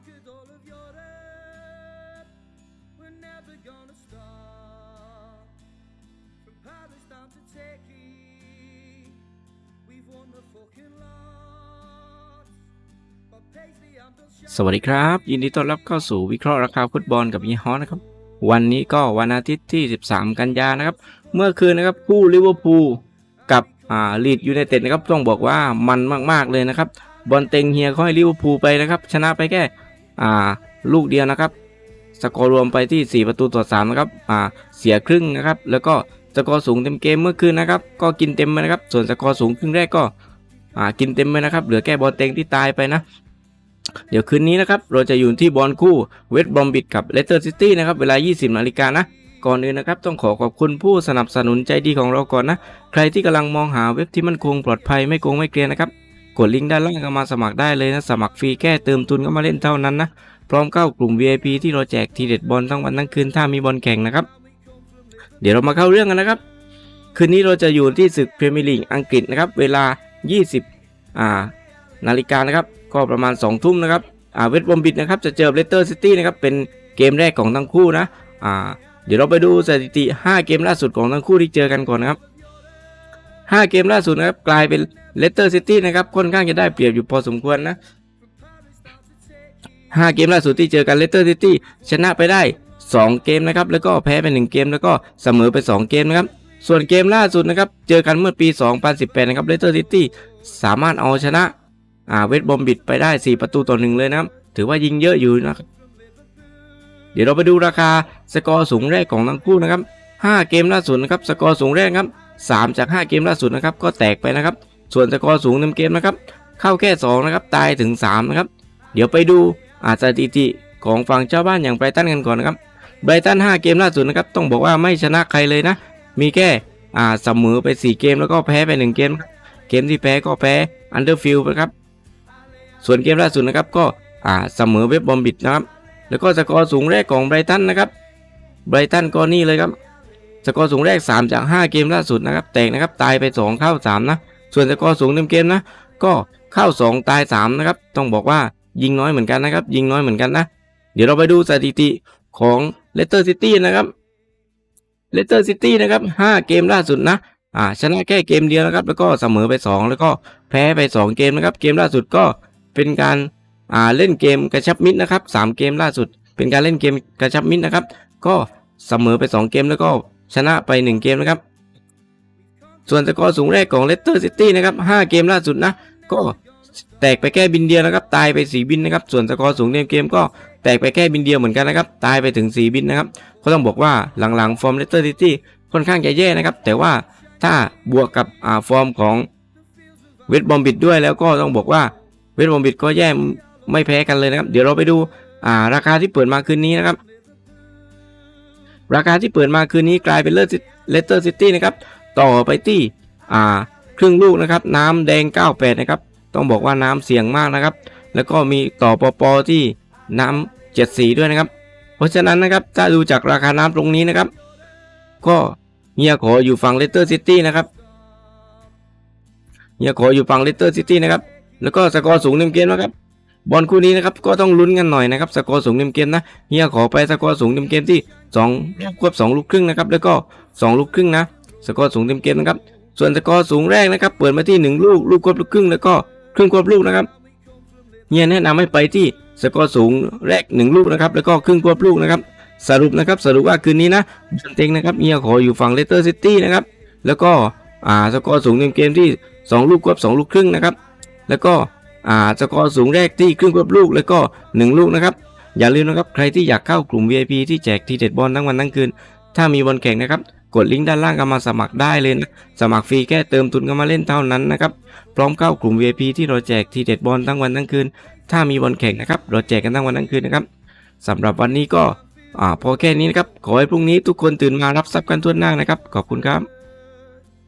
captured all of Europe. We're never gonna stop. From Palestine to Turkey, we've won the fucking lot. But Paisley, I'm still สวัสดีครับ ยินดีต้อนรับเข้าสู่วิเคราะห์ราคาฟุตบอลกับยีฮอนะครับ วันนี้ก็วันอาทิตย์ที่ 13 กันยานะครับ เมื่อคืนนะครับคู่ลิเวอร์พูลกับอ่าลีดยูไนเต็ดนะครับต้องบอกว่ามันมากๆเลยนะครับ บอลเต็งเฮียเขาให้ลิเวอร์พูลไปนะครับ ชนะไปแค่ อ่าลูกเดียวนะครับสกอร์รวมไปที่ 4 ประตูต่อ3นะครับอ่าเสียครึ่งนะครับ แล้วก็สกอร์สูงเต็มเกมเมื่อคืนนะครับ ก็กินเต็มไปนะครับ ส่วนสกอร์สูงครึ่งแรกก็อ่ากินเต็มไปนะครับ เหลือแค่บอลเต็งที่ตายไปนะ เดี๋ยวคืนนี้นะครับเราจะอยู่ที่บอลคู่เวสต์บอมบิดกับเลสเตอร์ซิตี้นะครับเวลา 20นาฬิกานะก่อนอื่นนะครับต้องขอขอบคุณผู้สนับสนุนใจดีของเราก่อนนะ ใครที่กำลังมองหาเว็บที่มั่นคงปลอดภัยไม่โกงไม่เกลียนนะครับ ดลิงก์ด้านล่างก็มาสมัครได้เลยนะ สมัครฟรีแค่เติมทุนก็มาเล่นเท่านั้นนะ พร้อมเข้ากลุ่ม VIP ที่เราแจกทีเด็ดบอลทั้งวันทั้งคืนถ้ามีบอลแข่งนะครับ เดี๋ยวเรามาเข้าเรื่องกันนะครับ คืนนี้เราจะอยู่ที่ศึกพรีเมียร์ลีกอังกฤษนะครับ เวลา 20อ่านาฬิกานะครับ ก็ประมาณ 2 ทุ่มนะครับอ่าเวสต์บอมบิดนะครับ จะเจอเลสเตอร์ซิตี้นะครับ เป็นเกมแรกของทั้งคู่นะ อ่า เดี๋ยวเราไปดูสถิติ 5 เกมล่าสุดของทั้งคู่ที่เจอกันก่อนนะครับ 5 เกมล่าสุดนะครับกลายเป็นเลสเตอร์ซิตี้นะครับค่อนข้างจะได้เปรียบอยู่พอสมควรนะ5 เกมล่าสุดที่เจอกันเลสเตอร์ซิตี้ชนะไปได้ 2 เกมนะครับแล้วก็แพ้ไป 1 เกมแล้วก็เสมอไป 2 เกมนะครับส่วนเกมล่าสุดนะครับเจอกันเมื่อปี 2018 นะครับเลสเตอร์ซิตี้สามารถเอาชนะอ่าเวสต์บอมบิดไปได้ 4 ประตูต่อหนึ่งเลยนะครับถือว่ายิงเยอะอยู่นะครับเดี๋ยวเราไปดูราคาสกอร์สูงแรกของทั้งคู่นะครับ 5 เกมล่าสุดนะครับสกอร์สูงแรกครับ 3 จาก 5 เกมล่าสุดนะครับก็แตกไปนะครับ ส่วนสกอร์สูงเต็มเกมนะครับ เข้าแค่ 2 นะครับ ตายถึง 3 นะครับ เดี๋ยวไปดูอาสถิติของฝั่งเจ้าบ้านอย่างไบรตันกันก่อนนะครับไบรตัน 5 เกมล่าสุดนะครับต้องบอกว่าไม่ชนะใครเลยนะ มีแค่อ่าเสมอไป 4 เกมแล้วก็แพ้ไป 1 เกม เกมที่แพ้ก็แพ้อันเดอร์ฟิลด์นะครับ ส่วนเกมล่าสุดนะครับก็อ่าเสมอเว็บบอมบิดนะครับ แล้วก็สกอร์สูงแรกของไบรตันนะครับไบรตันก็นี่เลยครับ สกอร์สูงแรก 3 จาก 5 เกมล่าสุดนะครับแตกนะครับตายไป 2 เข้า 3 นะ ส่วนสกอร์สูงเต็มเกมนะ ก็เข้า 2 ตาย 3 นะครับ ต้องบอกว่ายิงน้อยเหมือนกันนะครับ ยิงน้อยเหมือนกันนะ เดี๋ยวเราไปดูสถิติของเลสเตอร์ซิตี้นะครับเลสเตอร์ซิตี้นะครับ5เกมล่าสุดนะอ่าชนะแค่เกมเดียวนะครับ แล้วก็เสมอไป 2 แล้วก็แพ้ไป 2 เกมนะครับ เกมล่าสุดก็เป็นการอ่าเล่นเกมกระชับมิตรนะครับ3เกมล่าสุด เป็นการเล่นเกมกระชับมิตรนะครับ ก็เสมอไป 2 เกมแล้วก็ ชนะไป 1 เกมนะครับ ส่วนสกอร์สูงแรกของเลสเตอร์ซิตี้นะครับ5เกมล่าสุดนะ ก็แตกไปแค่บินเดียวนะครับ ตายไป 4 บินนะครับ ส่วนสกอร์สูงในเกมก็แตกไปแค่บินเดียวเหมือนกันนะครับ ตายไปถึง 4 บินนะครับ ก็ต้องบอกว่าหลังๆฟอร์มเลสเตอร์ซิตี้ค่อนข้างจะแย่นะครับ แต่ว่าถ้าบวกกับอ่าฟอร์มของเวสต์บอมบิดด้วยแล้วก็ต้องบอกว่าเวสต์บอมบิดก็แย่ไม่แพ้กันเลยนะครับ เดี๋ยวเราไปดูอ่าราคาที่เปิดมาคืนนี้นะครับ ราคาที่เปิดมาคืนนี้กลายเป็นเลสเตอร์ซิตี้นะครับ ต่อไปที่อ่าครึ่งลูกนะครับ น้ำแดง 98 นะครับ ต้องบอกว่าน้ำเสี่ยงมากนะครับ แล้วก็มีต่อปอปอที่น้ำ74ด้วยนะครับ เพราะฉะนั้นนะครับถ้าดูจากราคาน้ำตรงนี้นะครับ ก็เฮียขออยู่ฝั่งเลสเตอร์ซิตี้นะครับเฮียขออยู่ฝั่งเลสเตอร์ซิตี้นะครับ แล้วก็สกอร์สูงเต็มเกมนะครับ บอลคู่นี้นะครับก็ต้องลุ้นกันหน่อยนะครับสกอร์สูงเต็มเกมนะเฮียขอไปสกอร์สูงเต็มเกมที่2ลูกควบ2ลูกครึ่งนะครับแล้วก็ 2 ลูกครึ่งนะสกอร์สูงเต็มเกมนะครับส่วนสกอร์สูงแรกนะครับเปิดมาที่ 1 ลูกลูกควบลูกครึ่งแล้วก็ครึ่งควบลูกนะครับเฮียแนะนำให้ไปที่สกอร์สูงแรก 1 ลูกนะครับแล้วก็ครึ่งควบลูกนะครับสรุปนะครับสรุปว่าคืนนี้นะเต็งนะครับเฮียขออยู่ฝั่งเลสเตอร์ซิตี้นะครับแล้วก็อ่าสกอร์สูงเต็มเกมที่ 2 ลูกควบ2 ลูกครึ่งนะครับแล้วก็ อ่าสกอร์สูงแรกที่ครึ่งควบลูกแล้วก็ 1 ลูกนะครับ อย่าลืมนะครับใครที่อยากเข้ากลุ่ม VIP ที่แจกทีเด็ดบอลทั้งวันทั้งคืน ถ้ามีบอลแข่งนะครับ กดลิงก์ด้านล่างก็มาสมัครได้เลยนะ สมัครฟรีแค่เติมทุนก็มาเล่นเท่านั้นนะครับพร้อมเข้ากลุ่ม VIP ที่เราแจกทีเด็ดบอลทั้งวันทั้งคืน ถ้ามีบอลแข่งนะครับเราแจกกันทั้งวันทั้งคืนนะครับสำหรับวันนี้ก็อ่าพอแค่นี้นะครับขอให้พรุ่งนี้ทุกคนตื่นมารับทรัพย์กันทั่วหน้านะครับ ขอบคุณครับ